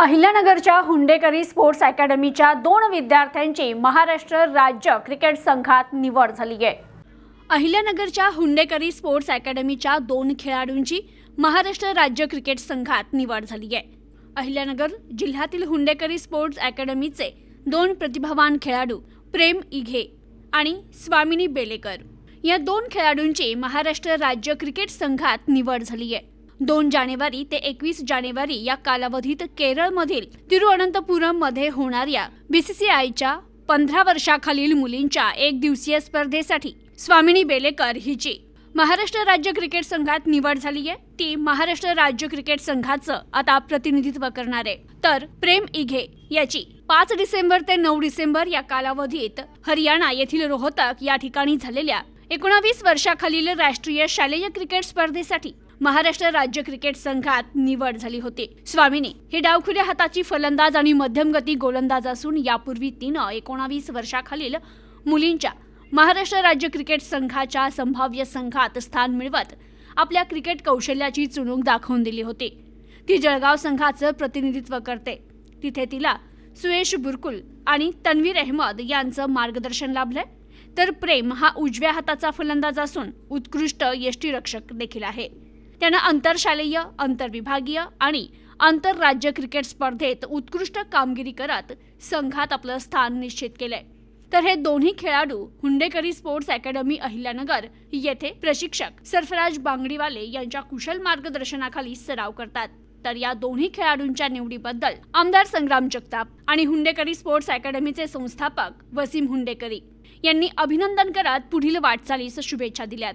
अहिल्यानगरच्या हुंडेकरी sports अकॅडमीच्या दोन विद्यार्थ्यांची महाराष्ट्र राज्य क्रिकेट संघात निवड झाली आहे. अहिल्यानगरच्या हुंडेकरी स्पोर्ट्स अकॅडमीच्या दोन खेळाडूंची महाराष्ट्र राज्य क्रिकेट संघात निवड झाली आहे. अहिल्यानगर जिल्ह्यातील हुंडेकरी स्पोर्ट्स अकॅडमीचे दोन प्रतिभावान खेळाडू प्रेम इघे आणि स्वामिनी बेलेकर या दोन खेळाडूंची महाराष्ट्र राज्य क्रिकेट संघात निवड झाली आहे. दोन जानेवारी ते एकवीस जानेवारी या कालावधीत केरळमधील तिरुअनंतपुरममध्ये होणाऱ्या बीसीसीआयच्या पंधरा वर्षाखालील मुलींच्या एक दिवसीय स्पर्धेसाठी स्वामिनी बेलेकर हिची महाराष्ट्र राज्य क्रिकेट संघात निवड झाली आहे. ती महाराष्ट्र राज्य क्रिकेट संघाचं आता प्रतिनिधित्व करणार आहे. तर प्रेम इघे याची पाच डिसेंबर ते नऊ डिसेंबर या कालावधीत हरियाणा येथील रोहतक या ठिकाणी झालेल्या एकोणावीस वर्षाखालील राष्ट्रीय शालेय क्रिकेट स्पर्धेसाठी महाराष्ट्र राज्य क्रिकेट संघात निवड झाली होती. स्वामिनी ही डावखुऱ्या हाताची फलंदाज आणि मध्यम गती गोलंदाज असून यापूर्वी तिनं एकोणावीस वर्षाखालील मुलींच्या महाराष्ट्र राज्य क्रिकेट संघाच्या संभाव्य संघात स्थान मिळवत आपल्या क्रिकेट कौशल्याची चुणूक दाखवून दिली होती. ती जळगाव संघाचं प्रतिनिधित्व करते. तिथे तिला सुयेश बुरकुल आणि तन्वीर अहमद यांचं मार्गदर्शन लाभलंय. तर प्रेम हा उजव्या हाताचा फलंदाज असून उत्कृष्ट यष्टीरक्षक देखील आहे. त्यानं आंतरशालेय आंतरविभागीय आणि आंतरराज्य क्रिकेट स्पर्धेत उत्कृष्ट कामगिरी करत संघात आपलं स्थान निश्चित केलंय. तर हे दोन्ही खेळाडू हुंडेकरी स्पोर्ट्स अकॅडमी अहिल्यानगर येथे प्रशिक्षक सरफराज बांगडीवाले यांच्या कुशल मार्गदर्शनाखाली सराव करतात. तर या दोन्ही खेळाडूंच्या निवडीबद्दल आमदार संग्राम जगताप आणि हुंडेकरी स्पोर्ट्स अकॅडमीचे संस्थापक वसीम हुंडेकरी यांनी अभिनंदन करत पुढील वाटचालीस शुभेच्छा दिल्यात.